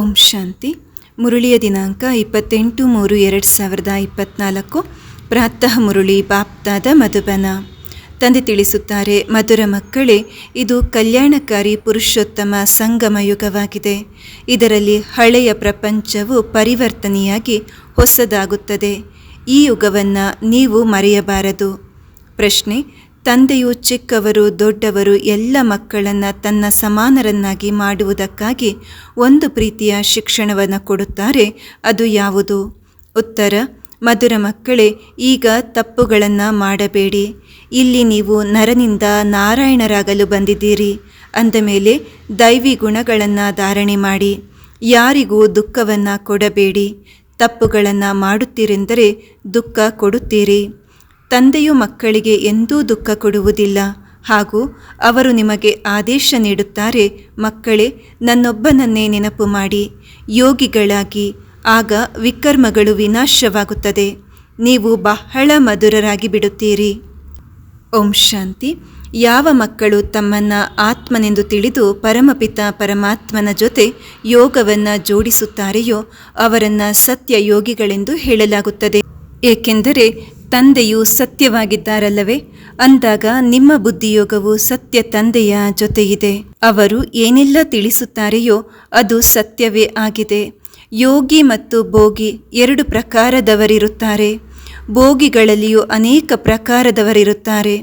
ಓಂ ಶಾಂತಿ. ಮುರುಳಿಯ ದಿನಾಂಕ ಇಪ್ಪತ್ತೆಂಟು ಮೂರು ಎರಡು ಸಾವಿರದ ಇಪ್ಪತ್ನಾಲ್ಕು. ಪ್ರಾತಃ ಮುರುಳಿ ಬಾಪ್ತಾದ ಮಧುಬನ. ತಂದೆ ತಿಳಿಸುತ್ತಾರೆ, ಮಧುರ ಮಕ್ಕಳೇ, ಇದು ಕಲ್ಯಾಣಕಾರಿ ಪುರುಷೋತ್ತಮ ಸಂಗಮ ಯುಗವಾಗಿದೆ. ಇದರಲ್ಲಿ ಹಳೆಯ ಪ್ರಪಂಚವು ಪರಿವರ್ತನೆಯಾಗಿ ಹೊಸದಾಗುತ್ತದೆ. ಈ ಯುಗವನ್ನು ನೀವು ಮರೆಯಬಾರದು. ಪ್ರಶ್ನೆ ತಂದೆಯು ಚಿಕ್ಕವರು ದೊಡ್ಡವರು ಎಲ್ಲ ಮಕ್ಕಳನ್ನು ತನ್ನ ಸಮಾನರನ್ನಾಗಿ ಮಾಡುವುದಕ್ಕಾಗಿ ಒಂದು ಪ್ರೀತಿಯ ಶಿಕ್ಷಣವನ್ನು ಕೊಡುತ್ತಾರೆ, ಅದು ಯಾವುದು? ಉತ್ತರ, ಮಧುರ ಮಕ್ಕಳೇ, ಈಗ ತಪ್ಪುಗಳನ್ನು ಮಾಡಬೇಡಿ. ಇಲ್ಲಿ ನೀವು ನರನಿಂದ ನಾರಾಯಣರಾಗಲು ಬಂದಿದ್ದೀರಿ. ಅಂದ ಮೇಲೆ ದೈವಿ ಗುಣಗಳನ್ನು ಧಾರಣೆ ಮಾಡಿ, ಯಾರಿಗೂ ದುಃಖವನ್ನು ಕೊಡಬೇಡಿ. ತಪ್ಪುಗಳನ್ನು ಮಾಡುತ್ತೀರೆಂದರೆ ದುಃಖ ಕೊಡುತ್ತೀರಿ. ತಂದೆಯು ಮಕ್ಕಳಿಗೆ ಎಂದೂ ದುಃಖ ಕೊಡುವುದಿಲ್ಲ. ಹಾಗೂ ಅವರು ನಿಮಗೆ ಆದೇಶ ನೀಡುತ್ತಾರೆ, ಮಕ್ಕಳೇ, ನನ್ನೊಬ್ಬನನ್ನೇ ನೆನಪು ಮಾಡಿ. ಯೋಗಿಗಳಾಗಿ, ಆಗ ವಿಕರ್ಮಗಳು ವಿನಾಶವಾಗುತ್ತದೆ. ನೀವು ಬಹಳ ಮಧುರರಾಗಿ ಬಿಡುತ್ತೀರಿ. ಓಂ ಶಾಂತಿ. ಯಾವ ಮಕ್ಕಳು ತಮ್ಮನ್ನು ಆತ್ಮನೆಂದು ತಿಳಿದು ಪರಮಪಿತ ಪರಮಾತ್ಮನ ಜೊತೆ ಯೋಗವನ್ನು ಜೋಡಿಸುತ್ತಾರೆಯೋ ಅವರನ್ನು ಸತ್ಯ ಯೋಗಿಗಳೆಂದು ಹೇಳಲಾಗುತ್ತದೆ. ಏಕೆಂದರೆ ತಂದೆಯು ಸತ್ಯವಾಗಿದ್ದಾರಲ್ಲವೇ? ಅಂದಾಗ ನಿಮ್ಮ ಬುದ್ಧಿಯೋಗವು ಸತ್ಯ ತಂದೆಯ ಜೊತೆಯಿದೆ. ಅವರು ಏನೆಲ್ಲ ತಿಳಿಸುತ್ತಾರೆಯೋ ಅದು ಸತ್ಯವೇ ಆಗಿದೆ. ಯೋಗಿ ಮತ್ತು ಭೋಗಿ ಎರಡು ಪ್ರಕಾರದವರಿರುತ್ತಾರೆ. ಭೋಗಿಗಳಲ್ಲಿಯೂ ಅನೇಕ ಪ್ರಕಾರದವರಿರುತ್ತಾರೆ.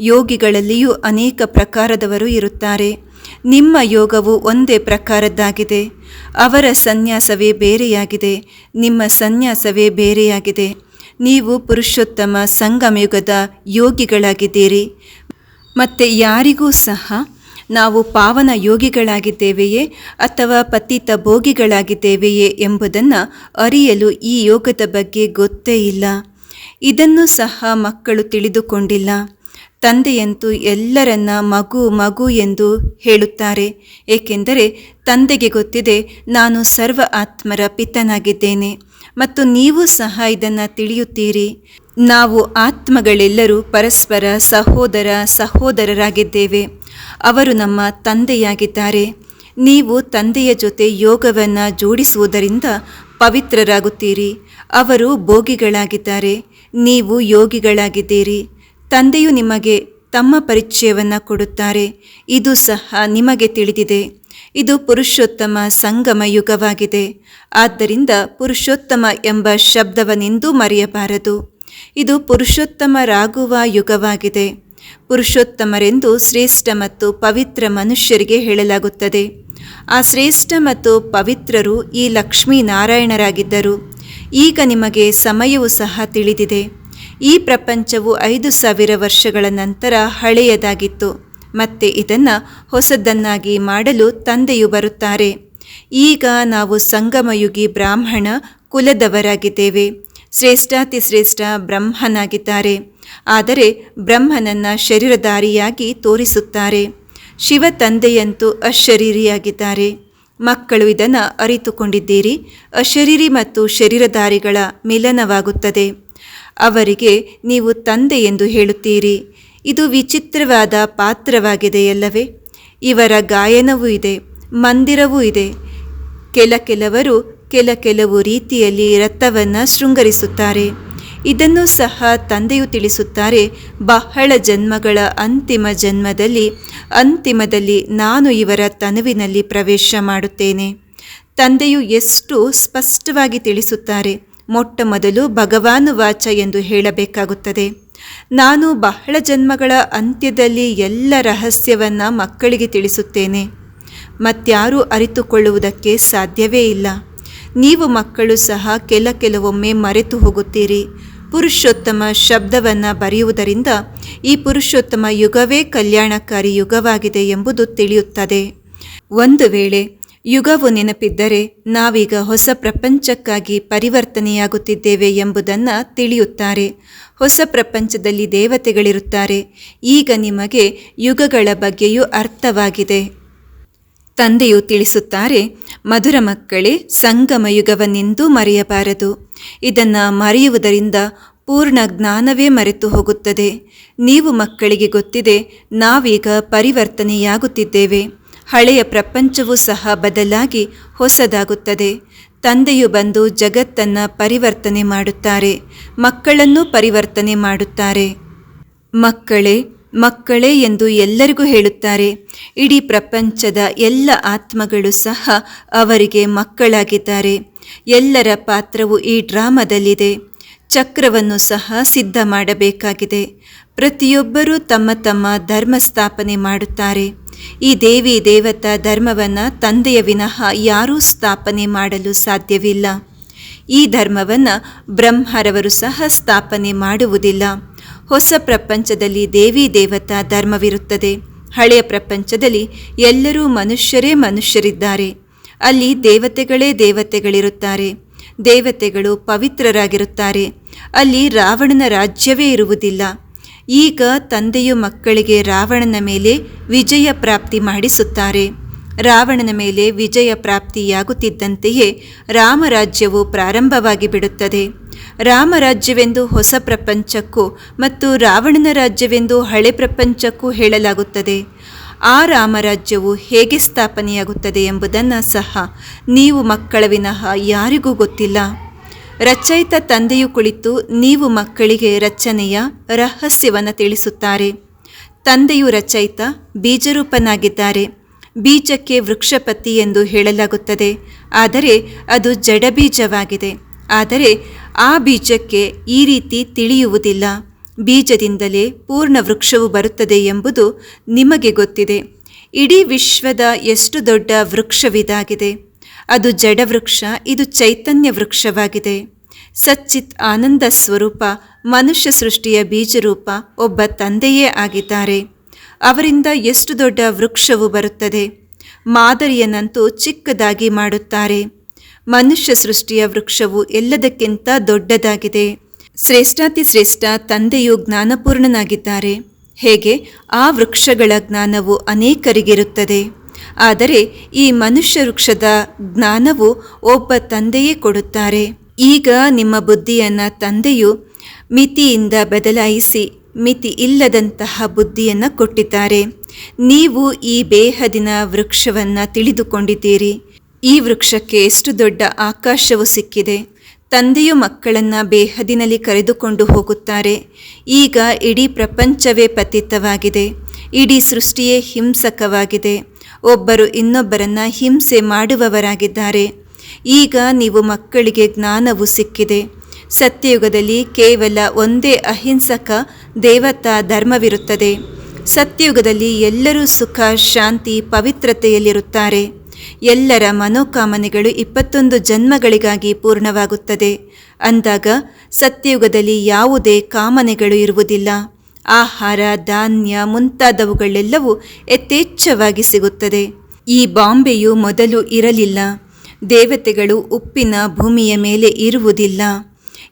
ಯೋಗಿಗಳಲ್ಲಿಯೂ ಅನೇಕ ಪ್ರಕಾರದವರು ಇರುತ್ತಾರೆ. ನಿಮ್ಮ ಯೋಗವು ಒಂದೇ ಪ್ರಕಾರದ್ದಾಗಿದೆ. ಅವರ ಸನ್ಯಾಸವೇ ಬೇರೆಯಾಗಿದೆ. ನಿಮ್ಮ ಸನ್ಯಾಸವೇ ಬೇರೆಯಾಗಿದೆ. ನೀವು ಪುರುಷೋತ್ತಮ ಸಂಗಮಯುಗದ ಯೋಗಿಗಳಾಗಿದ್ದೀರಿ. ಮತ್ತು ಯಾರಿಗೂ ಸಹ ನಾವು ಪಾವನ ಯೋಗಿಗಳಾಗಿದ್ದೇವೆಯೇ ಅಥವಾ ಪತಿತ ಭೋಗಿಗಳಾಗಿದ್ದೇವೆಯೇ ಎಂಬುದನ್ನು ಅರಿಯಲು ಈ ಯೋಗದ ಬಗ್ಗೆ ಗೊತ್ತೇ ಇಲ್ಲ. ಇದನ್ನು ಸಹ ಮಕ್ಕಳು ತಿಳಿದುಕೊಂಡಿಲ್ಲ. ತಂದೆಯಂತೂ ಎಲ್ಲರನ್ನ ಮಗು ಮಗು ಎಂದು ಹೇಳುತ್ತಾರೆ. ಏಕೆಂದರೆ ತಂದೆಗೆ ಗೊತ್ತಿದೆ, ನಾನು ಸರ್ವ ಆತ್ಮರ ಪಿತನಾಗಿದ್ದೇನೆ. ಮತ್ತು ನೀವು ಸಹ ಇದನ್ನು ತಿಳಿಯುತ್ತೀರಿ. ನಾವು ಆತ್ಮಗಳೆಲ್ಲರೂ ಪರಸ್ಪರ ಸಹೋದರ ಸಹೋದರರಾಗಿದ್ದೇವೆ. ಅವರು ನಮ್ಮ ತಂದೆಯಾಗಿದ್ದಾರೆ. ನೀವು ತಂದೆಯ ಜೊತೆ ಯೋಗವನ್ನು ಜೋಡಿಸುವುದರಿಂದ ಪವಿತ್ರರಾಗುತ್ತೀರಿ. ಅವರು ಭೋಗಿಗಳಾಗಿದ್ದಾರೆ. ನೀವು ಯೋಗಿಗಳಾಗಿದ್ದೀರಿ. ತಂದೆಯು ನಿಮಗೆ ತಮ್ಮ ಪರಿಚಯವನ್ನು ಕೊಡುತ್ತಾರೆ. ಇದು ಸಹ ನಿಮಗೆ ತಿಳಿದಿದೆ. ಇದು ಪುರುಷೋತ್ತಮ ಸಂಗಮ ಯುಗವಾಗಿದೆ. ಆದ್ದರಿಂದ ಪುರುಷೋತ್ತಮ ಎಂಬ ಶಬ್ದವನ್ನೆಂದೂ ಮರೆಯಬಾರದು. ಇದು ಪುರುಷೋತ್ತಮರಾಗುವ ಯುಗವಾಗಿದೆ. ಪುರುಷೋತ್ತಮರೆಂದು ಶ್ರೇಷ್ಠ ಮತ್ತು ಪವಿತ್ರ ಮನುಷ್ಯರಿಗೆ ಹೇಳಲಾಗುತ್ತದೆ. ಆ ಶ್ರೇಷ್ಠ ಮತ್ತು ಪವಿತ್ರರು ಈ ಲಕ್ಷ್ಮೀನಾರಾಯಣರಾಗಿದ್ದರು. ಈಗ ನಿಮಗೆ ಸಮಯವೂ ಸಹ ತಿಳಿದಿದೆ. ಈ ಪ್ರಪಂಚವು ಐದು ಸಾವಿರ ವರ್ಷಗಳ ನಂತರ ಹಳೆಯದಾಗಿತ್ತು. ಮತ್ತೆ ಇದನ್ನು ಹೊಸದನ್ನಾಗಿ ಮಾಡಲು ತಂದೆಯು ಬರುತ್ತಾರೆ. ಈಗ ನಾವು ಸಂಗಮಯುಗಿ ಬ್ರಾಹ್ಮಣ ಕುಲದವರಾಗಿದ್ದೇವೆ. ಶ್ರೇಷ್ಠಾತಿ ಶ್ರೇಷ್ಠ ಬ್ರಹ್ಮನಾಗಿದ್ದಾರೆ. ಆದರೆ ಬ್ರಹ್ಮನನ್ನ ಶರೀರಧಾರಿಯಾಗಿ ತೋರಿಸುತ್ತಾರೆ. ಶಿವ ತಂದೆಯಂತೂ ಅಶರೀರಿಯಾಗಿದ್ದಾರೆ. ಮಕ್ಕಳು ಇದನ್ನು ಅರಿತುಕೊಂಡಿದ್ದೀರಿ. ಅಶರೀರಿ ಮತ್ತು ಶರೀರಧಾರಿಗಳ ಮಿಲನವಾಗುತ್ತದೆ. ಅವರಿಗೆ ನೀವು ತಂದೆ ಎಂದು ಹೇಳುತ್ತೀರಿ. ಇದು ವಿಚಿತ್ರವಾದ ಪಾತ್ರವಾಗಿದೆಯಲ್ಲವೇ? ಇವರ ಗಾಯನವೂ ಇದೆ, ಮಂದಿರವೂ ಇದೆ. ಕೆಲ ಕೆಲವರು ಕೆಲ ಕೆಲವು ರೀತಿಯಲ್ಲಿ ರಥವನ್ನು ಶೃಂಗರಿಸುತ್ತಾರೆ. ಇದನ್ನು ಸಹ ತಂದೆಯು ತಿಳಿಸುತ್ತಾರೆ, ಬಹಳ ಜನ್ಮಗಳ ಅಂತಿಮ ಜನ್ಮದಲ್ಲಿ, ಅಂತಿಮದಲ್ಲಿ ನಾನು ಇವರ ತನುವಿನಲ್ಲಿ ಪ್ರವೇಶ ಮಾಡುತ್ತೇನೆ. ತಂದೆಯು ಎಷ್ಟು ಸ್ಪಷ್ಟವಾಗಿ ತಿಳಿಸುತ್ತಾರೆ ಮೊಟ್ಟ ಮೊದಲು ಭಗವಾನು ವಾಚ ಎಂದು ಹೇಳಬೇಕಾಗುತ್ತದೆ. ನಾನು ಬಹಳ ಜನ್ಮಗಳ ಅಂತ್ಯದಲ್ಲಿ ಎಲ್ಲ ರಹಸ್ಯವನ್ನು ಮಕ್ಕಳಿಗೆ ತಿಳಿಸುತ್ತೇನೆ. ಮತ್ಯಾರೂ ಅರಿತುಕೊಳ್ಳುವುದಕ್ಕೆ ಸಾಧ್ಯವೇ ಇಲ್ಲ. ನೀವು ಮಕ್ಕಳು ಸಹ ಕೆಲ ಕೆಲವೊಮ್ಮೆ ಮರೆತು ಹೋಗುತ್ತೀರಿ. ಪುರುಷೋತ್ತಮ ಶಬ್ದವನ್ನು ಬರೆಯುವುದರಿಂದ ಈ ಪುರುಷೋತ್ತಮ ಯುಗವೇ ಕಲ್ಯಾಣಕಾರಿ ಯುಗವಾಗಿದೆ ಎಂಬುದು ತಿಳಿಯುತ್ತದೆ. ಒಂದು ವೇಳೆ ಯುಗವು ನೆನಪಿದ್ದರೆ ನಾವೀಗ ಹೊಸ ಪ್ರಪಂಚಕ್ಕಾಗಿ ಪರಿವರ್ತನೆಯಾಗುತ್ತಿದ್ದೇವೆ ಎಂಬುದನ್ನು ತಿಳಿಯುತ್ತಾರೆ. ಹೊಸ ಪ್ರಪಂಚದಲ್ಲಿ ದೇವತೆಗಳಿರುತ್ತಾರೆ. ಈಗ ನಿಮಗೆ ಯುಗಗಳ ಬಗ್ಗೆಯೂ ಅರ್ಥವಾಗಿದೆ. ತಂದೆಯು ತಿಳಿಸುತ್ತಾರೆ, ಮಧುರ ಮಕ್ಕಳೇ, ಸಂಗಮ ಯುಗವನ್ನೆಂದೂ ಮರೆಯಬಾರದು. ಇದನ್ನು ಮರೆಯುವುದರಿಂದ ಪೂರ್ಣ ಜ್ಞಾನವೇ ಮರೆತು ಹೋಗುತ್ತದೆ. ನೀವು ಮಕ್ಕಳಿಗೆ ಗೊತ್ತಿದೆ, ನಾವೀಗ ಪರಿವರ್ತನೆಯಾಗುತ್ತಿದ್ದೇವೆ. ಹಳೆಯ ಪ್ರಪಂಚವೂ ಸಹ ಬದಲಾಗಿ ಹೊಸದಾಗುತ್ತದೆ. ತಂದೆಯು ಬಂದು ಜಗತ್ತನ್ನು ಪರಿವರ್ತನೆ ಮಾಡುತ್ತಾರೆ, ಮಕ್ಕಳನ್ನು ಪರಿವರ್ತನೆ ಮಾಡುತ್ತಾರೆ. ಮಕ್ಕಳೇ ಮಕ್ಕಳೇ ಎಂದು ಎಲ್ಲರಿಗೂ ಹೇಳುತ್ತಾರೆ, ಇಡೀ ಪ್ರಪಂಚದ ಎಲ್ಲ ಆತ್ಮಗಳು ಸಹ ಅವರಿಗೆ ಮಕ್ಕಳಾಗಿದ್ದಾರೆ. ಎಲ್ಲರ ಪಾತ್ರವು ಈ ಡ್ರಾಮಾದಲ್ಲಿದೆ, ಚಕ್ರವನ್ನು ಸಹ ಸಿದ್ಧ ಮಾಡಬೇಕಾಗಿದೆ ಪ್ರತಿಯೊಬ್ಬರೂ ತಮ್ಮ ತಮ್ಮ ಧರ್ಮ ಸ್ಥಾಪನೆ ಮಾಡುತ್ತಾರೆ. ಈ ದೇವಿ ದೇವತಾ ಧರ್ಮವನ್ನು ತಂದೆಯ ವಿನಃ ಯಾರೂ ಸ್ಥಾಪನೆ ಮಾಡಲು ಸಾಧ್ಯವಿಲ್ಲ. ಈ ಧರ್ಮವನ್ನು ಬ್ರಹ್ಮರವರು ಸಹ ಸ್ಥಾಪನೆ ಮಾಡುವುದಿಲ್ಲ. ಹೊಸ ಪ್ರಪಂಚದಲ್ಲಿ ದೇವಿ ದೇವತಾ ಧರ್ಮವಿರುತ್ತದೆ. ಹಳೆಯ ಪ್ರಪಂಚದಲ್ಲಿ ಎಲ್ಲರೂ ಮನುಷ್ಯರೇ ಮನುಷ್ಯರಿದ್ದಾರೆ. ಅಲ್ಲಿ ದೇವತೆಗಳೇ ದೇವತೆಗಳಿರುತ್ತಾರೆ. ದೇವತೆಗಳು ಪವಿತ್ರರಾಗಿರುತ್ತಾರೆ. ಅಲ್ಲಿ ರಾವಣನ ರಾಜ್ಯವೇ ಇರುವುದಿಲ್ಲ. ಈಗ ತಂದೆಯು ಮಕ್ಕಳಿಗೆ ರಾವಣನ ಮೇಲೆ ವಿಜಯ ಪ್ರಾಪ್ತಿ ಮಾಡಿಸುತ್ತಾರೆ. ರಾವಣನ ಮೇಲೆ ವಿಜಯ ಪ್ರಾಪ್ತಿಯಾಗುತ್ತಿದ್ದಂತೆಯೇ ರಾಮರಾಜ್ಯವು ಪ್ರಾರಂಭವಾಗಿ ಬಿಡುತ್ತದೆ. ರಾಮರಾಜ್ಯವೆಂದು ಹೊಸ ಪ್ರಪಂಚಕ್ಕೂ ಮತ್ತು ರಾವಣನ ರಾಜ್ಯವೆಂದು ಹಳೆ ಪ್ರಪಂಚಕ್ಕೂ ಹೇಳಲಾಗುತ್ತದೆ. ಆ ರಾಮರಾಜ್ಯವು ಹೇಗೆ ಸ್ಥಾಪನೆಯಾಗುತ್ತದೆ ಎಂಬುದನ್ನು ಸಹ ನೀವು ಮಕ್ಕಳ ವಿನಃ ಯಾರಿಗೂ ಗೊತ್ತಿಲ್ಲ. ರಚಯಿತ ತಂದೆಯು ಕುಳಿತು ನೀವು ಮಕ್ಕಳಿಗೆ ರಚನೆಯ ರಹಸ್ಯವನ್ನು ತಿಳಿಸುತ್ತಾರೆ. ತಂದೆಯು ರಚಯಿತ ಬೀಜರೂಪನಾಗಿದ್ದಾರೆ. ಬೀಜಕ್ಕೆ ವೃಕ್ಷಪತಿ ಎಂದು ಹೇಳಲಾಗುತ್ತದೆ. ಆದರೆ ಅದು ಜಡಬೀಜವಾಗಿದೆ. ಆದರೆ ಆ ಬೀಜಕ್ಕೆ ಈ ರೀತಿ ತಿಳಿಯುವುದಿಲ್ಲ. ಬೀಜದಿಂದಲೇ ಪೂರ್ಣ ವೃಕ್ಷವು ಬರುತ್ತದೆ ಎಂಬುದು ನಿಮಗೆ ಗೊತ್ತಿದೆ. ಇಡೀ ವಿಶ್ವದ ಎಷ್ಟು ದೊಡ್ಡ ವೃಕ್ಷವಿದಾಗಿದೆ. ಅದು ಜಡವೃಕ್ಷ, ಇದು ಚೈತನ್ಯ ವೃಕ್ಷವಾಗಿದೆ. ಸಚ್ಚಿತ್ ಆನಂದ ಸ್ವರೂಪ, ಮನುಷ್ಯ ಸೃಷ್ಟಿಯ ಬೀಜರೂಪ, ಒಬ್ಬ ತಂದೆಯೇ ಆಗಿದ್ದಾರೆ. ಅವರಿಂದ ಎಷ್ಟು ದೊಡ್ಡ ವೃಕ್ಷವು ಬರುತ್ತದೆ? ಮಾದರಿಯನ್ನಂತೂ ಚಿಕ್ಕದಾಗಿ ಮಾಡುತ್ತಾರೆ. ಮನುಷ್ಯ ಸೃಷ್ಟಿಯ ವೃಕ್ಷವು ಎಲ್ಲದಕ್ಕಿಂತ ದೊಡ್ಡದಾಗಿದೆ. ಶ್ರೇಷ್ಠಾತಿ ಶ್ರೇಷ್ಠ ತಂದೆಯು ಜ್ಞಾನಪೂರ್ಣನಾಗಿದ್ದಾರೆ. ಹೇಗೆ? ಆ ವೃಕ್ಷಗಳ ಜ್ಞಾನವು ಅನೇಕರಿಗಿರುತ್ತದೆ. ಆದರೆ ಈ ಮನುಷ್ಯ ವೃಕ್ಷದ ಜ್ಞಾನವು ಒಬ್ಬ ತಂದೆಯೇ ಕೊಡುತ್ತಾರೆ. ಈಗ ನಿಮ್ಮ ಬುದ್ಧಿಯನ್ನು ತಂದೆಯು ಮಿತಿಯಿಂದ ಬದಲಾಯಿಸಿ ಮಿತಿ ಇಲ್ಲದಂತಹ ಬುದ್ಧಿಯನ್ನು ಕೊಟ್ಟಿದ್ದಾರೆ. ನೀವು ಈ ಬೇಹದಿನ ವೃಕ್ಷವನ್ನು ತಿಳಿದುಕೊಂಡಿದ್ದೀರಿ. ಈ ವೃಕ್ಷಕ್ಕೆ ಎಷ್ಟು ದೊಡ್ಡ ಆಕಾಶವು ಸಿಕ್ಕಿದೆ. ತಂದೆಯು ಮಕ್ಕಳನ್ನು ಬೇಹದಿನಲ್ಲಿ ಕರೆದುಕೊಂಡು ಹೋಗುತ್ತಾರೆ. ಈಗ ಇಡೀ ಪ್ರಪಂಚವೇ ಪತಿತವಾಗಿದೆ. ಇಡೀ ಸೃಷ್ಟಿಯೇ ಹಿಂಸಕವಾಗಿದೆ. ಒಬ್ಬರು ಇನ್ನೊಬ್ಬರನ್ನು ಹಿಂಸೆ ಮಾಡುವವರಾಗಿದ್ದಾರೆ. ಈಗ ನೀವು ಮಕ್ಕಳಿಗೆ ಜ್ಞಾನವು ಸಿಕ್ಕಿದೆ. ಸತ್ಯಯುಗದಲ್ಲಿ ಕೇವಲ ಒಂದೇ ಅಹಿಂಸಕ ದೇವತಾ ಧರ್ಮವಿರುತ್ತದೆ. ಸತ್ಯಯುಗದಲ್ಲಿ ಎಲ್ಲರೂ ಸುಖ, ಶಾಂತಿ, ಪವಿತ್ರತೆಯಲ್ಲಿರುತ್ತಾರೆ. ಎಲ್ಲರ ಮನೋಕಾಮನೆಗಳು ಇಪ್ಪತ್ತೊಂದು ಜನ್ಮಗಳಿಗಾಗಿ ಪೂರ್ಣವಾಗುತ್ತದೆ. ಅಂದಾಗ ಸತ್ಯಯುಗದಲ್ಲಿ ಯಾವುದೇ ಕಾಮನೆಗಳು ಇರುವುದಿಲ್ಲ. ಆಹಾರ, ಧಾನ್ಯ ಮುಂತಾದವುಗಳೆಲ್ಲವೂ ಯಥೇಚ್ಛವಾಗಿ ಸಿಗುತ್ತದೆ. ಈ ಬಾಂಬೆಯು ಮೊದಲು ಇರಲಿಲ್ಲ. ದೇವತೆಗಳು ಉಪ್ಪಿನ ಭೂಮಿಯ ಮೇಲೆ ಇರುವುದಿಲ್ಲ.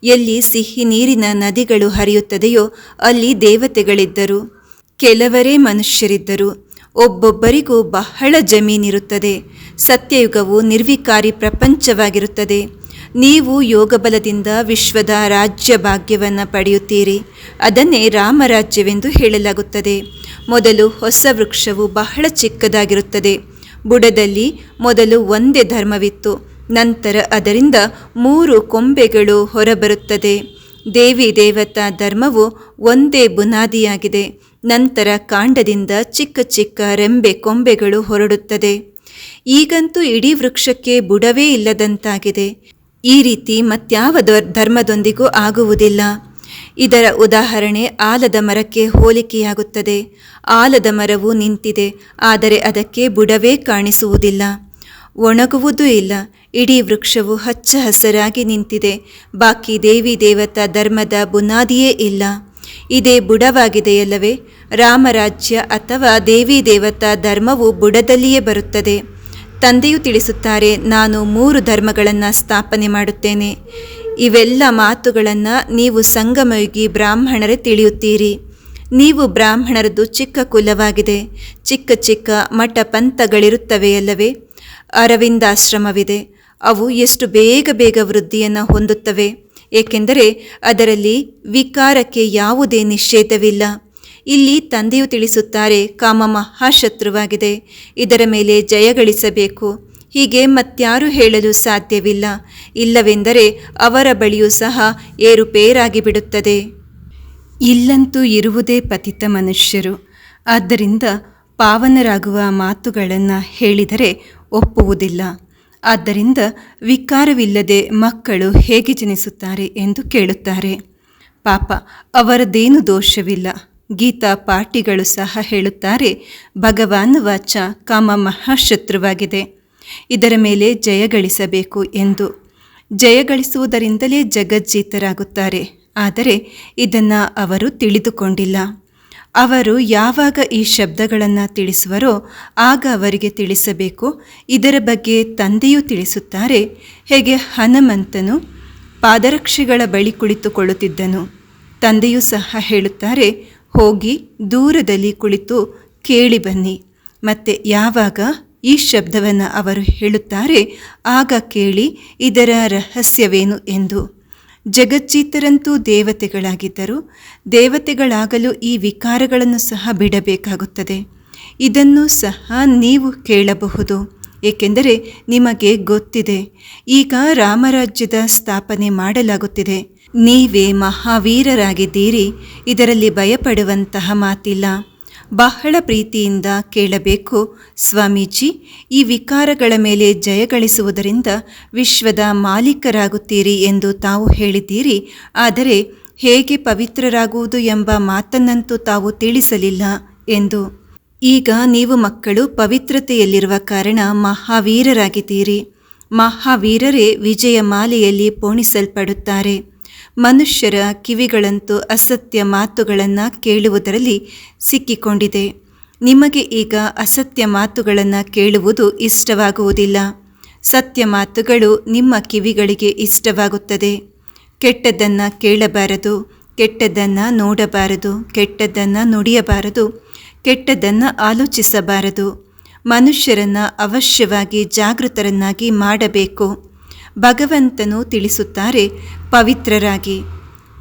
ಎಲ್ಲಿ ಸಿಹಿ ನೀರಿನ ನದಿಗಳು ಹರಿಯುತ್ತದೆಯೋ ಅಲ್ಲಿ ದೇವತೆಗಳಿದ್ದರು. ಕೆಲವರೇ ಮನುಷ್ಯರಿದ್ದರು. ಒಬ್ಬೊಬ್ಬರಿಗೂ ಬಹಳ ಜಮೀನಿರುತ್ತದೆ. ಸತ್ಯಯುಗವು ನಿರ್ವಿಕಾರಿ ಪ್ರಪಂಚವಾಗಿರುತ್ತದೆ. ನೀವು ಯೋಗಬಲದಿಂದ ವಿಶ್ವದ ರಾಜ್ಯ ಭಾಗ್ಯವನ್ನು ಪಡೆಯುತ್ತೀರಿ. ಅದನ್ನೇ ರಾಮರಾಜ್ಯವೆಂದು ಹೇಳಲಾಗುತ್ತದೆ. ಮೊದಲು ಹೊಸ ವೃಕ್ಷವು ಬಹಳ ಚಿಕ್ಕದಾಗಿರುತ್ತದೆ. ಬುಡದಲ್ಲಿ ಮೊದಲು ಒಂದೇ ಧರ್ಮವಿತ್ತು. ನಂತರ ಅದರಿಂದ ಮೂರು ಕೊಂಬೆಗಳು ಹೊರಬರುತ್ತದೆ. ದೇವಿ ದೇವತಾ ಧರ್ಮವು ಒಂದೇ ಬುನಾದಿಯಾಗಿದೆ. ನಂತರ ಕಾಂಡದಿಂದ ಚಿಕ್ಕ ಚಿಕ್ಕ ರೆಂಬೆ ಕೊಂಬೆಗಳು ಹೊರಡುತ್ತದೆ. ಈಗಂತೂ ಇಡೀ ವೃಕ್ಷಕ್ಕೆ ಬುಡವೇ ಇಲ್ಲದಂತಾಗಿದೆ. ಈ ರೀತಿ ಮತ್ಯಾವ ಧರ್ಮದೊಂದಿಗೂ ಆಗುವುದಿಲ್ಲ. ಇದರ ಉದಾಹರಣೆ ಆಲದ ಮರಕ್ಕೆ ಹೋಲಿಕೆಯಾಗುತ್ತದೆ. ಆಲದ ಮರವು ನಿಂತಿದೆ, ಆದರೆ ಅದಕ್ಕೆ ಬುಡವೇ ಕಾಣಿಸುವುದಿಲ್ಲ. ಒಣಗುವುದೂ ಇಲ್ಲ, ಇಡೀ ವೃಕ್ಷವು ಹಚ್ಚ ಹಸರಾಗಿ ನಿಂತಿದೆ. ಬಾಕಿ ದೇವಿ ದೇವತಾ ಧರ್ಮದ ಬುನಾದಿಯೇ ಇಲ್ಲ. ಇದೇ ಬುಡವಾಗಿದೆಯಲ್ಲವೇ, ರಾಮರಾಜ್ಯ ಅಥವಾ ದೇವಿ ದೇವತಾ ಧರ್ಮವು ಬುಡದಲ್ಲಿಯೇ ಬರುತ್ತದೆ. ತಂದೆಯು ತಿಳಿಸುತ್ತಾರೆ, ನಾನು ಮೂರು ಧರ್ಮಗಳನ್ನು ಸ್ಥಾಪನೆ ಮಾಡುತ್ತೇನೆ. ಇವೆಲ್ಲ ಮಾತುಗಳನ್ನು ನೀವು ಸಂಗಮಯುಗಿ ಬ್ರಾಹ್ಮಣರೇ ತಿಳಿಯುತ್ತೀರಿ. ನೀವು ಬ್ರಾಹ್ಮಣರದ್ದು ಚಿಕ್ಕ ಕುಲವಾಗಿದೆ. ಚಿಕ್ಕ ಚಿಕ್ಕ ಮಠ ಪಂಥಗಳಿರುತ್ತವೆಯಲ್ಲವೇ? ಅರವಿಂದಾಶ್ರಮವಿದೆ. ಅವು ಎಷ್ಟು ಬೇಗ ಬೇಗ ವೃದ್ಧಿಯನ್ನು ಹೊಂದುತ್ತವೆ. ಏಕೆಂದರೆ ಅದರಲ್ಲಿ ವಿಕಾರಕ್ಕೆ ಯಾವುದೇ ನಿಷೇಧವಿಲ್ಲ. ಇಲ್ಲಿ ತಂದೆಯು ತಿಳಿಸುತ್ತಾರೆ ಕಾಮ ಮಹಾಶತ್ರುವಾಗಿದೆ ಇದರ ಮೇಲೆ ಜಯ ಗಳಿಸಬೇಕು. ಹೀಗೆ ಮತ್ಯಾರು ಹೇಳಲು ಸಾಧ್ಯವಿಲ್ಲ. ಇಲ್ಲವೆಂದರೆ ಅವರ ಬಳಿಯೂ ಸಹ ಏರುಪೇರಾಗಿ ಬಿಡುತ್ತದೆ ಇಲ್ಲಂತೂ ಇರುವುದೇ ಪತಿತ ಮನುಷ್ಯರು. ಆದ್ದರಿಂದ ಪಾವನರಾಗುವ ಮಾತುಗಳನ್ನು ಹೇಳಿದರೆ ಒಪ್ಪುವುದಿಲ್ಲ. ಆದ್ದರಿಂದ ವಿಕಾರವಿಲ್ಲದೆ ಮಕ್ಕಳು ಹೇಗೆ ಜನಿಸುತ್ತಾರೆ ಎಂದು ಕೇಳುತ್ತಾರೆ. ಪಾಪ, ಅವರದೇನು ದೋಷವಿಲ್ಲ. ಗೀತಾ ಪಾಠಿಗಳು ಸಹ ಹೇಳುತ್ತಾರೆ, ಭಗವಾನ್ ವಾಚ ಕಾಮ ಮಹಾಶತ್ರುವಾಗಿದೆ. ಇದರ ಮೇಲೆ ಜಯಗಳಿಸಬೇಕು ಎಂದು. ಜಯಗಳಿಸುವುದರಿಂದಲೇ ಜಗಜ್ಜೀತರಾಗುತ್ತಾರೆ. ಆದರೆ ಇದನ್ನು ಅವರು ತಿಳಿದುಕೊಂಡಿಲ್ಲ. ಅವರು ಯಾವಾಗ ಈ ಶಬ್ದಗಳನ್ನು ತಿಳಿಸುವರೋ ಆಗ ಅವರಿಗೆ ತಿಳಿಸಬೇಕು. ಇದರ ಬಗ್ಗೆ ತಂದೆಯೂ ತಿಳಿಸುತ್ತಾರೆ, ಹೇಗೆ ಹನುಮಂತನು ಪಾದರಕ್ಷೆಗಳ ಬಳಿ ಕುಳಿತುಕೊಳ್ಳುತ್ತಿದ್ದನು. ತಂದೆಯೂ ಸಹ ಹೇಳುತ್ತಾರೆ ಹೋಗಿ ದೂರದಲ್ಲಿ ಕುಳಿತು ಕೇಳಿ ಬನ್ನಿ. ಮತ್ತೆ ಯಾವಾಗ ಈ ಶಬ್ದವನ್ನು ಅವರು ಹೇಳುತ್ತಾರೆ, ಆಗ ಕೇಳಿ ಇದರ ರಹಸ್ಯವೇನು ಎಂದು. ಜಗಜ್ಜೀತರಂತೂ ದೇವತೆಗಳಾಗಿದ್ದರು. ದೇವತೆಗಳಾಗಲು ಈ ವಿಕಾರಗಳನ್ನು ಸಹ ಬಿಡಬೇಕಾಗುತ್ತದೆ. ಇದನ್ನು ಸಹ ನೀವು ಕೇಳಬಹುದು. ಏಕೆಂದರೆ ನಿಮಗೆ ಗೊತ್ತಿದೆ, ಈಗ ರಾಮರಾಜ್ಯದ ಸ್ಥಾಪನೆ ಮಾಡಲಾಗುತ್ತಿದೆ. ನೀವೇ ಮಹಾವೀರರಾಗಿದ್ದೀರಿ, ಇದರಲ್ಲಿ ಭಯಪಡುವಂತಹ ಮಾತಿಲ್ಲ. ಬಹಳ ಪ್ರೀತಿಯಿಂದ ಕೇಳಬೇಕು ಸ್ವಾಮೀಜಿ, ಈ ವಿಕಾರಗಳ ಮೇಲೆ ಜಯಗಳಿಸುವುದರಿಂದ ವಿಶ್ವದ ಮಾಲೀಕರಾಗುತ್ತೀರಿ ಎಂದು ತಾವು ಹೇಳಿದ್ದೀರಿ, ಆದರೆ ಹೇಗೆ ಪವಿತ್ರರಾಗುವುದು ಎಂಬ ಮಾತನ್ನಂತೂ ತಾವು ತಿಳಿಸಲಿಲ್ಲ ಎಂದು. ಈಗ ನೀವು ಮಕ್ಕಳು ಪವಿತ್ರತೆಯಲ್ಲಿರುವ ಕಾರಣ ಮಹಾವೀರರಾಗಿದ್ದೀರಿ. ಮಹಾವೀರರೇ ವಿಜಯ ಮಾಲೆಯಲ್ಲಿ ಪೋಣಿಸಲ್ಪಡುತ್ತಾರೆ. ಮನುಷ್ಯರ ಕಿವಿಗಳಂತೂ ಅಸತ್ಯ ಮಾತುಗಳನ್ನು ಕೇಳುವುದರಲ್ಲಿ ಸಿಕ್ಕಿಕೊಂಡಿದೆ. ನಿಮಗೆ ಈಗ ಅಸತ್ಯ ಮಾತುಗಳನ್ನು ಕೇಳುವುದು ಇಷ್ಟವಾಗುವುದಿಲ್ಲ. ಸತ್ಯ ಮಾತುಗಳು ನಿಮ್ಮ ಕಿವಿಗಳಿಗೆ ಇಷ್ಟವಾಗುತ್ತದೆ. ಕೆಟ್ಟದ್ದನ್ನು ಕೇಳಬಾರದು, ಕೆಟ್ಟದ್ದನ್ನು ನೋಡಬಾರದು, ಕೆಟ್ಟದ್ದನ್ನು ನುಡಿಯಬಾರದು, ಕೆಟ್ಟದ್ದನ್ನು ಆಲೋಚಿಸಬಾರದು. ಮನುಷ್ಯರನ್ನು ಅವಶ್ಯವಾಗಿ ಜಾಗೃತರನ್ನಾಗಿ ಮಾಡಬೇಕು. ಭಗವಂತನು ತಿಳಿಸುತ್ತಾರೆ, ಪವಿತ್ರರಾಗಿ.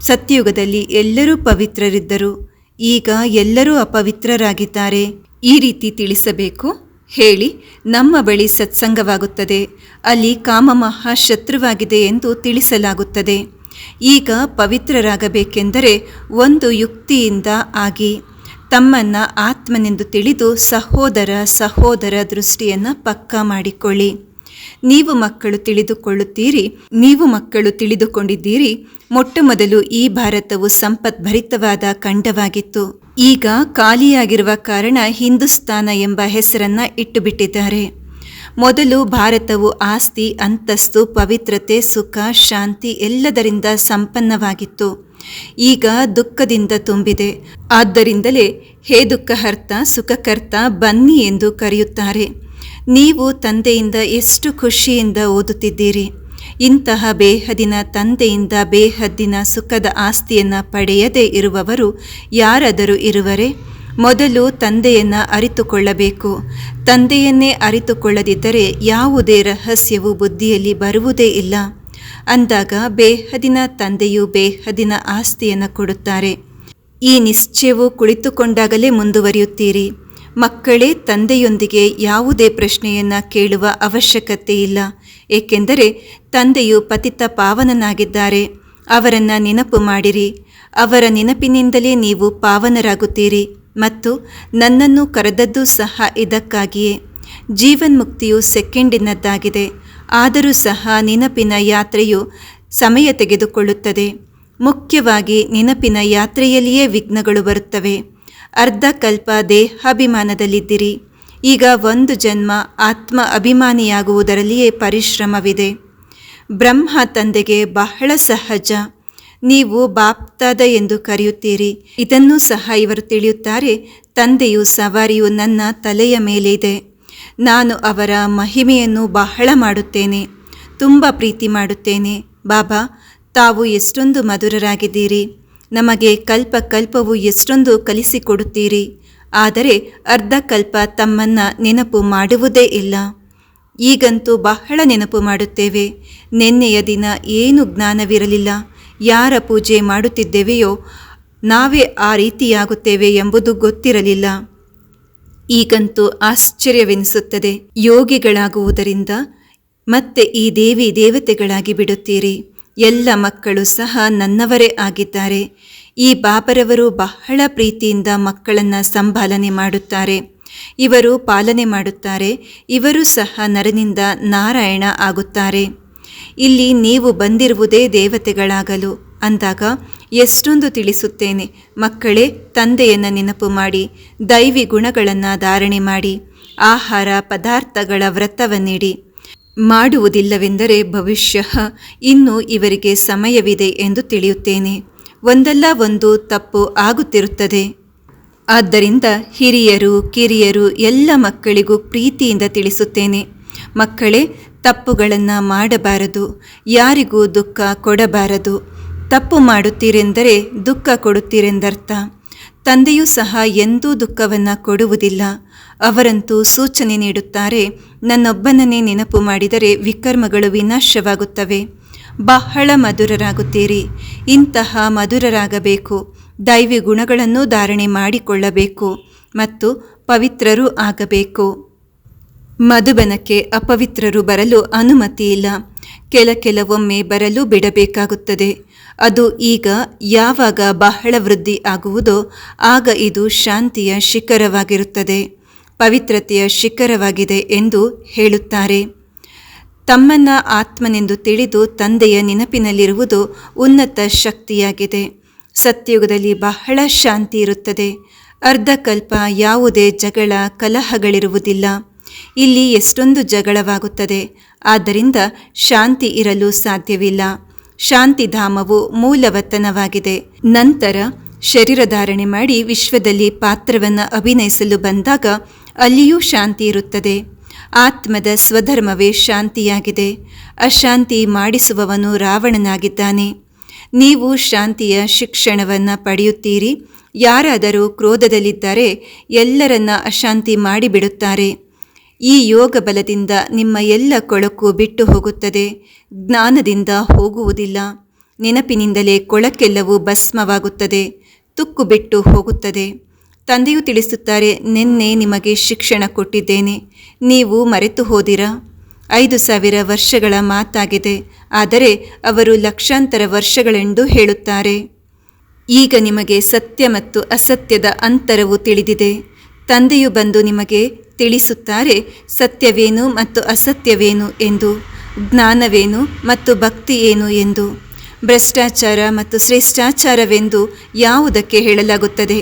ಸತ್ಯುಗದಲ್ಲಿ ಎಲ್ಲರೂ ಪವಿತ್ರರಿದ್ದರು. ಈಗ ಎಲ್ಲರೂ ಅಪವಿತ್ರರಾಗಿದ್ದಾರೆ. ಈ ರೀತಿ ತಿಳಿಸಬೇಕು? ಹೇಳಿ, ನಮ್ಮ ಬಳಿ ಸತ್ಸಂಗವಾಗುತ್ತದೆ. ಅಲ್ಲಿ ಕಾಮಮಹಾ ಶತ್ರುವಾಗಿದೆ ಎಂದು ತಿಳಿಸಲಾಗುತ್ತದೆ. ಈಗ ಪವಿತ್ರರಾಗಬೇಕೆಂದರೆ ಒಂದು ಯುಕ್ತಿಯಿಂದ ಆಗಿ, ತಮ್ಮನ್ನು ಆತ್ಮನೆಂದು ತಿಳಿದು ಸಹೋದರ ಸಹೋದರ ದೃಷ್ಟಿಯನ್ನು ಪಕ್ಕಾ ಮಾಡಿಕೊಳ್ಳಿ. ನೀವು ಮಕ್ಕಳು ತಿಳಿದುಕೊಳ್ಳುತ್ತೀರಿ, ನೀವು ಮಕ್ಕಳು ತಿಳಿದುಕೊಂಡಿದ್ದೀರಿ. ಮೊಟ್ಟ ಮೊದಲು ಈ ಭಾರತವು ಸಂಪದ್ಭರಿತವಾದ ಖಂಡವಾಗಿತ್ತು. ಈಗ ಖಾಲಿಯಾಗಿರುವ ಕಾರಣ ಹಿಂದೂಸ್ತಾನ ಎಂಬ ಹೆಸರನ್ನ ಇಟ್ಟುಬಿಟ್ಟಿದ್ದಾರೆ. ಮೊದಲು ಭಾರತವು ಆಸ್ತಿ, ಅಂತಸ್ತು, ಪವಿತ್ರತೆ, ಸುಖ, ಶಾಂತಿ ಎಲ್ಲದರಿಂದ ಸಂಪನ್ನವಾಗಿತ್ತು. ಈಗ ದುಃಖದಿಂದ ತುಂಬಿದೆ. ಆದ್ದರಿಂದಲೇ ಹೇ ದುಃಖಹರ್ತ, ಸುಖಕರ್ತ, ಬನ್ನಿ ಎಂದು ಕರೆಯುತ್ತಾರೆ. ನೀವು ತಂದೆಯಿಂದ ಎಷ್ಟು ಖುಷಿಯಿಂದ ಓದುತ್ತಿದ್ದೀರಿ? ಇಂತಹ ಬೇಹದಿನ ತಂದೆಯಿಂದ ಬೇಹದ್ದಿನ ಸುಖದ ಆಸ್ತಿಯನ್ನು ಪಡೆಯದೇ ಇರುವವರು ಯಾರಾದರೂ ಇರುವರೆ? ಮೊದಲು ತಂದೆಯನ್ನು ಅರಿತುಕೊಳ್ಳಬೇಕು. ತಂದೆಯನ್ನೇ ಅರಿತುಕೊಳ್ಳದಿದ್ದರೆ ಯಾವುದೇ ರಹಸ್ಯವು ಬುದ್ಧಿಯಲ್ಲಿ ಬರುವುದೇ ಇಲ್ಲ. ಅಂದಾಗ ಬೇಹದಿನ ತಂದೆಯು ಬೇಹದಿನ ಆಸ್ತಿಯನ್ನು ಕೊಡುತ್ತಾರೆ. ಈ ನಿಶ್ಚಯವು ಕುಳಿತುಕೊಂಡಾಗಲೇ ಮುಂದುವರಿಯುತ್ತೀರಿ. ಮಕ್ಕಳೇ ತಂದೆಯೊಂದಿಗೆ ಯಾವುದೇ ಪ್ರಶ್ನೆಯನ್ನು ಕೇಳುವ ಅವಶ್ಯಕತೆ ಇಲ್ಲ. ಏಕೆಂದರೆ ತಂದೆಯು ಪತಿತ ಪಾವನನಾಗಿದ್ದಾರೆ. ಅವರನ್ನು ನೆನಪು ಮಾಡಿರಿ. ಅವರ ನೆನಪಿನಿಂದಲೇ ನೀವು ಪಾವನರಾಗುತ್ತೀರಿ ಮತ್ತು ನನ್ನನ್ನು ಕರೆದದ್ದು ಸಹ ಇದಕ್ಕಾಗಿಯೇ. ಜೀವನ್ಮುಕ್ತಿಯು ಸೆಕೆಂಡಿನದ್ದಾಗಿದೆ. ಆದರೂ ಸಹ ನೆನಪಿನ ಯಾತ್ರೆಯು ಸಮಯ ತೆಗೆದುಕೊಳ್ಳುತ್ತದೆ. ಮುಖ್ಯವಾಗಿ ನೆನಪಿನ ಯಾತ್ರೆಯಲ್ಲಿಯೇ ವಿಘ್ನಗಳು ಬರುತ್ತವೆ. ಅರ್ಧ ಕಲ್ಪ ದೇಹಾಭಿಮಾನದಲ್ಲಿದ್ದಿರಿ. ಈಗ ಒಂದು ಜನ್ಮ ಆತ್ಮ ಅಭಿಮಾನಿಯಾಗುವುದರಲ್ಲಿಯೇ ಪರಿಶ್ರಮವಿದೆ. ಬ್ರಹ್ಮ ತಂದೆಗೆ ಬಹಳ ಸಹಜ. ನೀವು ಬಾಪ್ತಾದ ಎಂದು ಕರೆಯುತ್ತೀರಿ. ಇದನ್ನೂ ಸಹ ಇವರು ತಿಳಿಯುತ್ತಾರೆ. ತಂದೆಯು ಸವಾರಿಯು ನನ್ನ ತಲೆಯ ಮೇಲಿದೆ. ನಾನು ಅವರ ಮಹಿಮೆಯನ್ನು ಬಹಳ ಮಾಡುತ್ತೇನೆ. ತುಂಬ ಪ್ರೀತಿ ಮಾಡುತ್ತೇನೆ. ಬಾಬಾ, ತಾವು ಎಷ್ಟೊಂದು ಮಧುರರಾಗಿದ್ದೀರಿ. ನಮಗೆ ಕಲ್ಪ ಕಲ್ಪವು ಎಷ್ಟೊಂದು ಕಲಿಸಿಕೊಡುತ್ತೀರಿ? ಆದರೆ ಅರ್ಧ ಕಲ್ಪ ತಮ್ಮನ್ನು ನೆನಪು ಮಾಡುವುದೇ ಇಲ್ಲ. ಈಗಂತೂ ಬಹಳ ನೆನಪು ಮಾಡುತ್ತೇವೆ. ನಿನ್ನೆಯ ದಿನ ಏನು ಜ್ಞಾನವಿರಲಿಲ್ಲ. ಯಾರ ಪೂಜೆ ಮಾಡುತ್ತಿದ್ದೇವೆಯೋ ನಾವೇ ಆ ರೀತಿಯಾಗುತ್ತೇವೆ ಎಂಬುದು ಗೊತ್ತಿರಲಿಲ್ಲ. ಈಗಂತೂ ಆಶ್ಚರ್ಯವೆನಿಸುತ್ತದೆ. ಯೋಗಿಗಳಾಗುವುದರಿಂದ ಮತ್ತೆ ಈ ದೇವಿ ದೇವತೆಗಳಾಗಿ ಬಿಡುತ್ತೀರಿ. ಎಲ್ಲ ಮಕ್ಕಳು ಸಹ ನನ್ನವರೇ ಆಗಿದ್ದಾರೆ. ಈ ಬಾಬರವರು ಬಹಳ ಪ್ರೀತಿಯಿಂದ ಮಕ್ಕಳನ್ನು ಸಂಭಾಲನೆ ಮಾಡುತ್ತಾರೆ. ಇವರು ಪಾಲನೆ ಮಾಡುತ್ತಾರೆ. ಇವರು ಸಹ ನರನಿಂದ ನಾರಾಯಣ ಆಗುತ್ತಾರೆ. ಇಲ್ಲಿ ನೀವು ಬಂದಿರುವುದೇ ದೇವತೆಗಳಾಗಲು. ಅಂದಾಗ ಎಷ್ಟೊಂದು ತಿಳಿಸುತ್ತೇನೆ. ಮಕ್ಕಳೇ, ತಂದೆಯನ್ನು ನೆನಪು ಮಾಡಿ, ದೈವಿ ಗುಣಗಳನ್ನು ಧಾರಣೆ ಮಾಡಿ, ಆಹಾರ ಪದಾರ್ಥಗಳ ವ್ರತವನ್ನಿಡಿ. ಮಾಡುವುದಿಲ್ಲವೆಂದರೆ ಭವಿಷ್ಯ ಇನ್ನೂ ಇವರಿಗೆ ಸಮಯವಿದೆ ಎಂದು ತಿಳಿಯುತ್ತೇನೆ. ಒಂದಲ್ಲ ಒಂದು ತಪ್ಪು ಆಗುತ್ತಿರುತ್ತದೆ. ಆದ್ದರಿಂದ ಹಿರಿಯರು, ಕಿರಿಯರು ಎಲ್ಲ ಮಕ್ಕಳಿಗೂ ಪ್ರೀತಿಯಿಂದ ತಿಳಿಸುತ್ತೇನೆ. ಮಕ್ಕಳೇ, ತಪ್ಪುಗಳನ್ನು ಮಾಡಬಾರದು. ಯಾರಿಗೂ ದುಃಖ ಕೊಡಬಾರದು. ತಪ್ಪು ಮಾಡುತ್ತೀರೆಂದರೆ ದುಃಖ ಕೊಡುತ್ತೀರೆಂದರ್ಥ. ತಂದೆಯೂ ಸಹ ಎಂದೂ ದುಃಖವನ್ನು ಕೊಡುವುದಿಲ್ಲ. ಅವರಂತೂ ಸೂಚನೆ ನೀಡುತ್ತಾರೆ, ನನ್ನೊಬ್ಬನನ್ನೇ ನೆನಪು ಮಾಡಿದರೆ ವಿಕರ್ಮಗಳು ವಿನಾಶವಾಗುತ್ತವೆ. ಬಹಳ ಮಧುರರಾಗುತ್ತೀರಿ. ಇಂತಹ ಮಧುರರಾಗಬೇಕು. ದೈವಿ ಗುಣಗಳನ್ನು ಧಾರಣೆ ಮಾಡಿಕೊಳ್ಳಬೇಕು ಮತ್ತು ಪವಿತ್ರರೂ ಆಗಬೇಕು. ಮಧುಬನಕ್ಕೆ ಅಪವಿತ್ರರು ಬರಲು ಅನುಮತಿ ಇಲ್ಲ. ಕೆಲ ಕೆಲವೊಮ್ಮೆ ಬರಲು ಬಿಡಬೇಕಾಗುತ್ತದೆ. ಅದು ಈಗ ಯಾವಾಗ ಬಹಳ ವೃದ್ಧಿ ಆಗುವುದೋ ಆಗ ಇದು ಶಾಂತಿಯ ಶಿಖರವಾಗಿರುತ್ತದೆ. ಪವಿತ್ರತೆಯ ಶಿಖರವಾಗಿದೆ ಎಂದು ಹೇಳುತ್ತಾರೆ. ತಮ್ಮನ್ನ ಆತ್ಮನೆಂದು ತಿಳಿದು ತಂದೆಯ ನೆನಪಿನಲ್ಲಿರುವುದು ಉನ್ನತ ಶಕ್ತಿಯಾಗಿದೆ. ಸತ್ಯಯುಗದಲ್ಲಿ ಬಹಳ ಶಾಂತಿ ಇರುತ್ತದೆ. ಅರ್ಧಕಲ್ಪ ಯಾವುದೇ ಜಗಳ ಕಲಹಗಳಿರುವುದಿಲ್ಲ. ಇಲ್ಲಿ ಎಷ್ಟೊಂದು ಜಗಳವಾಗುತ್ತದೆ. ಆದ್ದರಿಂದ ಶಾಂತಿ ಇರಲು ಸಾಧ್ಯವಿಲ್ಲ. ಶಾಂತಿಧಾಮವು ಮೂಲವತನವಾಗಿದೆ ನಂತರ ಶರೀರಧಾರಣೆ ಮಾಡಿ ವಿಶ್ವದಲ್ಲಿ ಪಾತ್ರವನ್ನು ಅಭಿನಯಿಸಲು ಬಂದಾಗ ಅಲ್ಲಿಯೂ ಶಾಂತಿ ಇರುತ್ತದೆ. ಆತ್ಮದ ಸ್ವಧರ್ಮವೇ ಶಾಂತಿಯಾಗಿದೆ. ಅಶಾಂತಿ ಮಾಡಿಸುವವನು ರಾವಣನಾಗಿದ್ದಾನೆ. ನೀವು ಶಾಂತಿಯ ಶಿಕ್ಷಣವನ್ನು ಪಡೆಯುತ್ತೀರಿ. ಯಾರಾದರೂ ಕ್ರೋಧದಲ್ಲಿದ್ದರೆ ಎಲ್ಲರನ್ನ ಅಶಾಂತಿ ಮಾಡಿಬಿಡುತ್ತಾರೆ. ಈ ಯೋಗ ಬಲದಿಂದ ನಿಮ್ಮ ಎಲ್ಲ ಕೊಳಕು ಬಿಟ್ಟು ಹೋಗುತ್ತದೆ. ಜ್ಞಾನದಿಂದ ಹೋಗುವುದಿಲ್ಲ. ನೆನಪಿನಿಂದಲೇ ಕೊಳಕೆಲ್ಲವೂ ಭಸ್ಮವಾಗುತ್ತದೆ. ತುಕ್ಕು ಬಿಟ್ಟು ಹೋಗುತ್ತದೆ. ತಂದೆಯು ತಿಳಿಸುತ್ತಾರೆ, ನಿನ್ನೆ ನಿಮಗೆ ಶಿಕ್ಷಣ ಕೊಟ್ಟಿದ್ದೇನೆ. ನೀವು ಮರೆತು ಹೋದಿರಾ? ಐದು ಸಾವಿರ ವರ್ಷಗಳ ಮಾತಾಗಿದೆ, ಆದರೆ ಅವರು ಲಕ್ಷಾಂತರ ವರ್ಷಗಳೆಂದು ಹೇಳುತ್ತಾರೆ. ಈಗ ನಿಮಗೆ ಸತ್ಯ ಮತ್ತು ಅಸತ್ಯದ ಅಂತರವು ತಿಳಿದಿದೆ. ತಂದೆಯು ಬಂದು ನಿಮಗೆ ತಿಳಿಸುತ್ತಾರೆ, ಸತ್ಯವೇನು ಮತ್ತು ಅಸತ್ಯವೇನು ಎಂದು, ಜ್ಞಾನವೇನು ಮತ್ತು ಭಕ್ತಿ ಏನು ಎಂದು. ಭ್ರಷ್ಟಾಚಾರ ಮತ್ತು ಶ್ರೇಷ್ಠಾಚಾರವೆಂದು ಯಾವುದಕ್ಕೆ ಹೇಳಲಾಗುತ್ತದೆ?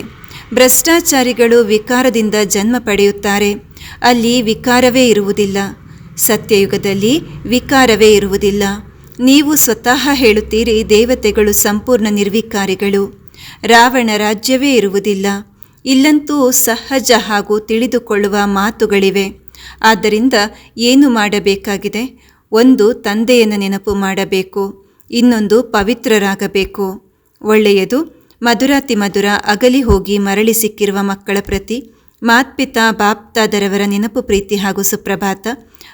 ಭ್ರಷ್ಟಾಚಾರಿಗಳು ವಿಕಾರದಿಂದ ಜನ್ಮ ಪಡೆಯುತ್ತಾರೆ. ಅಲ್ಲಿ ವಿಕಾರವೇ ಇರುವುದಿಲ್ಲ. ಸತ್ಯಯುಗದಲ್ಲಿ ವಿಕಾರವೇ ಇರುವುದಿಲ್ಲ. ನೀವು ಸ್ವತಃ ಹೇಳುತ್ತೀರಿ ದೇವತೆಗಳು ಸಂಪೂರ್ಣ ನಿರ್ವಿಕಾರಿಗಳು. ರಾವಣ ರಾಜ್ಯವೇ ಇರುವುದಿಲ್ಲ. ಇಲ್ಲಂತೂ ಸಹಜ ಹಾಗೂ ತಿಳಿದುಕೊಳ್ಳುವ ಮಾತುಗಳಿವೆ. ಆದ್ದರಿಂದ ಏನು ಮಾಡಬೇಕಾಗಿದೆ? ಒಂದು ತಂದೆಯನ್ನು ನೆನಪು ಮಾಡಬೇಕು. ಇನ್ನೊಂದು ಪವಿತ್ರರಾಗಬೇಕು. ಒಳ್ಳೆಯದು ಮಧುರಾತಿ ಮಧುರ ಅಗಲಿ ಹೋಗಿ ಮರಳಿ ಸಿಕ್ಕಿರುವ ಮಕ್ಕಳ ಪ್ರತಿ, ಮಾತ್ಪಿತಾ ಬಾಪ್ತಾದರವರ ನೆನಪು ಪ್ರೀತಿ ಹಾಗೂ ಸುಪ್ರಭಾತ,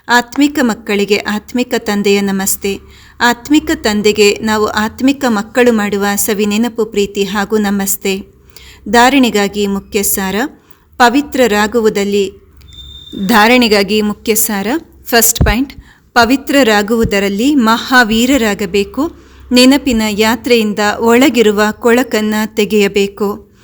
ಆತ್ಮಿಕ ಮಕ್ಕಳಿಗೆ ಆತ್ಮಿಕ ತಂದೆಯ ನಮಸ್ತೆ, ಆತ್ಮಿಕ ತಂದೆಗೆ ನಾವು ಆತ್ಮಿಕ ಮಕ್ಕಳು ಮಾಡುವ ಸವಿ ನೆನಪು ಪ್ರೀತಿ ಹಾಗೂ ನಮಸ್ತೆ. ಧಾರಣೆಗಾಗಿ ಮುಖ್ಯ ಸಾರ ಪವಿತ್ರರಾಗುವುದಲ್ಲಿ ಧಾರಣೆಗಾಗಿ ಮುಖ್ಯ ಸಾರ ಫಸ್ಟ್ ಪಾಯಿಂಟ್ ಪವಿತ್ರರಾಗುವುದರಲ್ಲಿ ಮಹಾವೀರರಾಗಬೇಕು ನೆನಪಿನ ಯಾತ್ರೆಯಿಂದ ಒಳಗಿರುವ ಕೊಳಕನ್ನು ತೆಗೆಯಬೇಕು.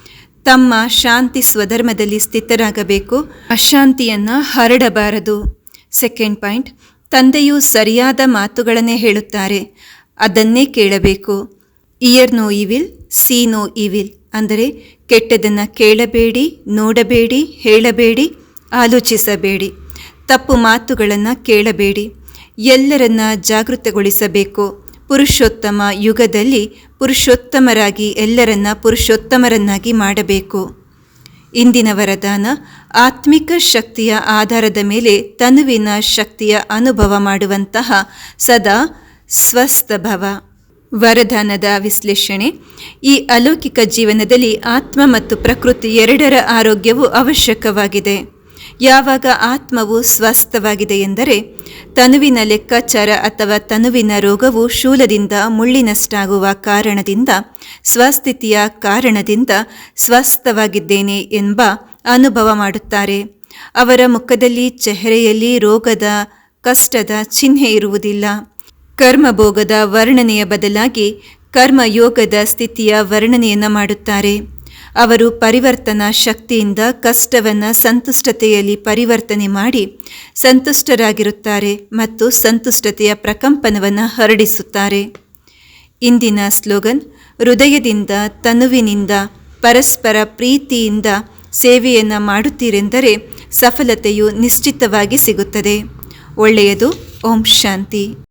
ತಮ್ಮ ಶಾಂತಿ ಸ್ವಧರ್ಮದಲ್ಲಿ ಸ್ಥಿತರಾಗಬೇಕು. ಅಶಾಂತಿಯನ್ನು ಹರಡಬಾರದು. ಸೆಕೆಂಡ್ ಪಾಯಿಂಟ್, ತಂದೆಯು ಸರಿಯಾದ ಮಾತುಗಳನ್ನೇ ಹೇಳುತ್ತಾರೆ. ಅದನ್ನೇ ಕೇಳಬೇಕು. Ear no evil see no evil ಅಂದರೆ ಕೆಟ್ಟದನ್ನು ಕೇಳಬೇಡಿ, ನೋಡಬೇಡಿ, ಹೇಳಬೇಡಿ, ಆಲೋಚಿಸಬೇಡಿ. ತಪ್ಪು ಮಾತುಗಳನ್ನು ಕೇಳಬೇಡಿ. ಎಲ್ಲರನ್ನ ಜಾಗೃತಗೊಳಿಸಬೇಕು. ಪುರುಷೋತ್ತಮ ಯುಗದಲ್ಲಿ ಪುರುಷೋತ್ತಮರಾಗಿ ಎಲ್ಲರನ್ನ ಪುರುಷೋತ್ತಮರನ್ನಾಗಿ ಮಾಡಬೇಕು. ಇಂದಿನ ವರದಾನ ಆತ್ಮಿಕ ಶಕ್ತಿಯ ಆಧಾರದ ಮೇಲೆ ತನುವಿನ ಶಕ್ತಿಯ ಅನುಭವ ಮಾಡುವಂತಹ ಸದಾ ಸ್ವಸ್ಥ ಭವ. ವರದಾನದ ವಿಶ್ಲೇಷಣೆ, ಈ ಅಲೌಕಿಕ ಜೀವನದಲ್ಲಿ ಆತ್ಮ ಮತ್ತು ಪ್ರಕೃತಿ ಎರಡರ ಆರೋಗ್ಯವು ಅವಶ್ಯಕವಾಗಿದೆ. ಯಾವಾಗ ಆತ್ಮವು ಸ್ವಸ್ಥವಾಗಿದೆ ಎಂದರೆ ತನುವಿನ ಲೆಕ್ಕಾಚಾರ ಅಥವಾ ತನುವಿನ ರೋಗವು ಶೂಲದಿಂದ ಮುಳ್ಳಿನಷ್ಟಾಗುವ ಕಾರಣದಿಂದ, ಸ್ವಸ್ಥಿತಿಯ ಕಾರಣದಿಂದ ಸ್ವಸ್ಥವಾಗಿದ್ದೇನೆ ಎಂಬ ಅನುಭವ ಮಾಡುತ್ತಾರೆ. ಅವರ ಮುಖದಲ್ಲಿ ಚೆಹರೆಯಲ್ಲಿ ರೋಗದ, ಕಷ್ಟದ ಚಿಹ್ನೆ ಇರುವುದಿಲ್ಲ. ಕರ್ಮಭೋಗದ ವರ್ಣನೆಯ ಬದಲಾಗಿ ಕರ್ಮಯೋಗದ ಸ್ಥಿತಿಯ ವರ್ಣನೆಯನ್ನು ಮಾಡುತ್ತಾರೆ. ಅವರು ಪರಿವರ್ತನಾ ಶಕ್ತಿಯಿಂದ ಕಷ್ಟವನ್ನು ಸಂತುಷ್ಟತೆಯಲ್ಲಿ ಪರಿವರ್ತನೆ ಮಾಡಿ ಸಂತುಷ್ಟರಾಗಿರುತ್ತಾರೆ ಮತ್ತು ಸಂತುಷ್ಟತೆಯ ಪ್ರಕಂಪನವನ್ನು ಹರಡಿಸುತ್ತಾರೆ. ಇಂದಿನ ಸ್ಲೋಗನ್, ಹೃದಯದಿಂದ ತನುವಿನಿಂದ ಪರಸ್ಪರ ಪ್ರೀತಿಯಿಂದ ಸೇವೆಯನ್ನು ಮಾಡುತ್ತೀರೆಂದರೆ ಸಫಲತೆಯು ನಿಶ್ಚಿತವಾಗಿ ಸಿಗುತ್ತದೆ. ಒಳ್ಳೆಯದು, ಓಂ ಶಾಂತಿ.